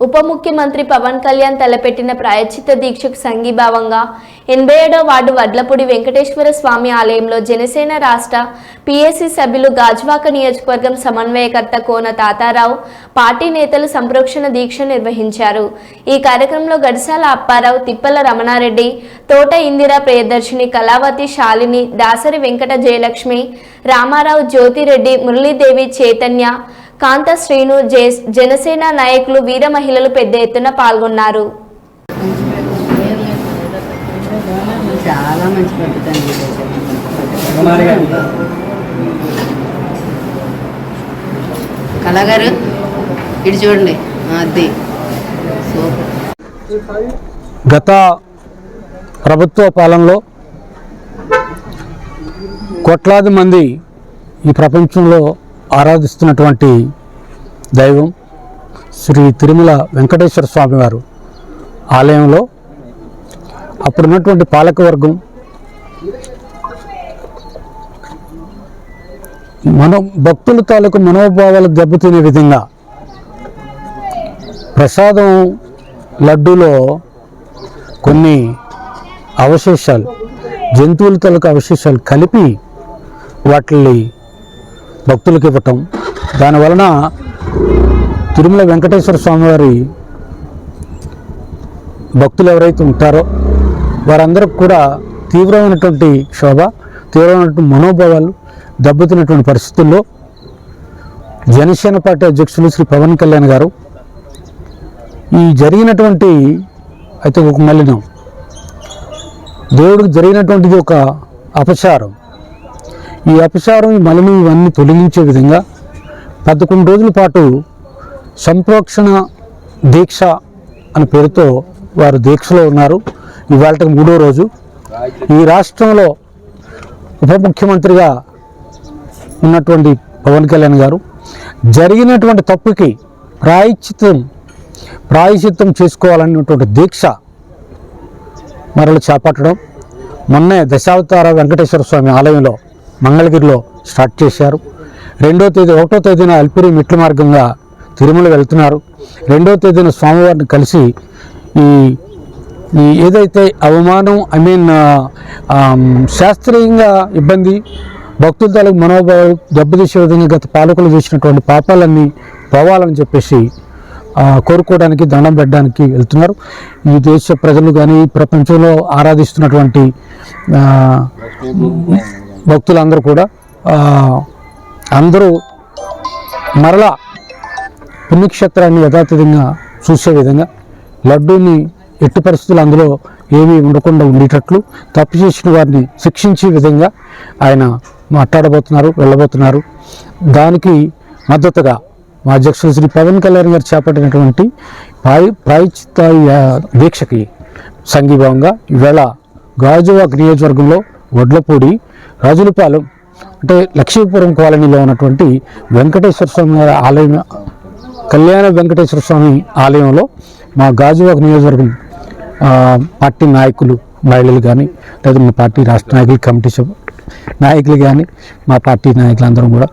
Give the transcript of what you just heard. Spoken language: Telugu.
ఉప ముఖ్యమంత్రి పవన్ కళ్యాణ్ తలపెట్టిన ప్రాయశ్చిత దీక్షకు సంఘీభావంగా ఎనభై ఏడో వార్డు వడ్లపూడి వెంకటేశ్వర స్వామి ఆలయంలో జనసేన రాష్ట్ర పిఎస్సి సభ్యులు గాజ్వాక నియోజకవర్గం సమన్వయకర్త కోన తాతారావు పార్టీ నేతలు సంప్రోక్షణ దీక్ష నిర్వహించారు. ఈ కార్యక్రమంలో గడిసాల అప్పారావు తిప్పల రమణారెడ్డి తోట ఇందిరా ప్రియదర్శిని కళావతి శాలిని దాసరి వెంకట జయలక్ష్మి రామారావు జ్యోతిరెడ్డి మురళీదేవి చైతన్య కాంత శ్రీను జే- జనసేన నాయకులు వీర మహిళలు పెద్ద ఎత్తున పాల్గొన్నారు. చాలా మంచి పద్ధతి కళాగారు ఇటు చూడండి. అది. గత ప్రభుత్వ పాలనలో కోట్లాది మంది ఈ ప్రపంచంలో ఆరాధిస్తున్నటువంటి దైవం శ్రీ తిరుమల వెంకటేశ్వర స్వామివారు ఆలయంలో అప్పుడున్నటువంటి పాలకవర్గం మన భక్తుల తాలూకు మనోభావాలు దెబ్బతినే విధంగా ప్రసాదం లడ్డూలో కొన్ని అవశేషాలు జంతువుల తాలూకు అవశేషాలు కలిపి వాటిని భక్తులకు ఇవ్వటం. దానివలన తిరుమల వెంకటేశ్వర స్వామివారి భక్తులు ఎవరైతే ఉంటారో వారందరికి కూడా తీవ్రమైనటువంటి శోభ తీవ్రమైనటువంటి మనోభావాలు దెబ్బతిన్నటువంటి పరిస్థితుల్లో జనసేన పార్టీ అధ్యక్షులు శ్రీ పవన్ కళ్యాణ్ గారు ఈ జరిగినటువంటి అయితే ఒక మలినం. దేవుడికి జరిగినటువంటిది ఒక అపచారం. ఈ అపచారం ఈ మలినం ఇవన్నీ తొలగించే విధంగా పదకొండు రోజుల పాటు సంప్రోక్షణ దీక్ష అనే పేరుతో వారు దీక్షలో ఉన్నారు. ఇవాళకి మూడో రోజు. ఈ రాష్ట్రంలో ఉప ముఖ్యమంత్రిగా ఉన్నటువంటి పవన్ కళ్యాణ్ గారు జరిగినటువంటి తప్పుకి ప్రాయశ్చిత్తం ప్రాయశ్చిత్తం చేసుకోవాలనేటువంటి దీక్ష మరలు చేపట్టడం మొన్నే దశావతార వెంకటేశ్వర స్వామి ఆలయంలో మంగళగిరిలో స్టార్ట్ చేశారు. రెండో తేదీ ఒకటో తేదీన అల్పిరి మెట్ల మార్గంగా తిరుమల వెళ్తున్నారు. రెండో తేదీన స్వామివారిని కలిసి ఈ ఈ ఏదైతే అవమానం ఐ మీన్ శాస్త్రీయంగా ఇబ్బంది భక్తుల తాలూకు మనోభావాలు దెబ్బతీసే విధంగా గత పాలకులు చేసినటువంటి పాపాలన్నీ పోవాలని చెప్పేసి కోరుకోవడానికి దండం పెట్టడానికి వెళ్తున్నారు. ఈ దేశ ప్రజలు కానీ ప్రపంచంలో ఆరాధిస్తున్నటువంటి భక్తులందరూ కూడా అందరూ మరలా పుణ్యక్షేత్రాన్ని యథాతథంగా చూసే విధంగా లడ్డూని ఎట్టి పరిస్థితులు అందులో ఏమీ ఉండకుండా ఉండేటట్లు తప్పు చేసిన వారిని శిక్షించే విధంగా ఆయన మాట్లాడబోతున్నారు వెళ్ళబోతున్నారు. దానికి మద్దతుగా మా అధ్యక్షులు శ్రీ పవన్ కళ్యాణ్ గారు చేపట్టినటువంటి ప్రాయ ప్రాయచిత దీక్షకి సంఘీభావంగా ఈవేళ గాజువాక్ నియోజకవర్గంలో వడ్లపూడి రాజులపాలెం అంటే లక్ష్మీపురం కాలనీలో ఉన్నటువంటి వెంకటేశ్వర స్వామి గారి ఆలయం కళ్యాణ వెంకటేశ్వర స్వామి ఆలయంలో మా గాజువాక నియోజకవర్గం పార్టీ నాయకులు మహిళలు కానీ లేదా మా పార్టీ రాష్ట్ర నాయకులు కమిటీ సభ నాయకులు కానీ మా పార్టీ నాయకులందరం కూడా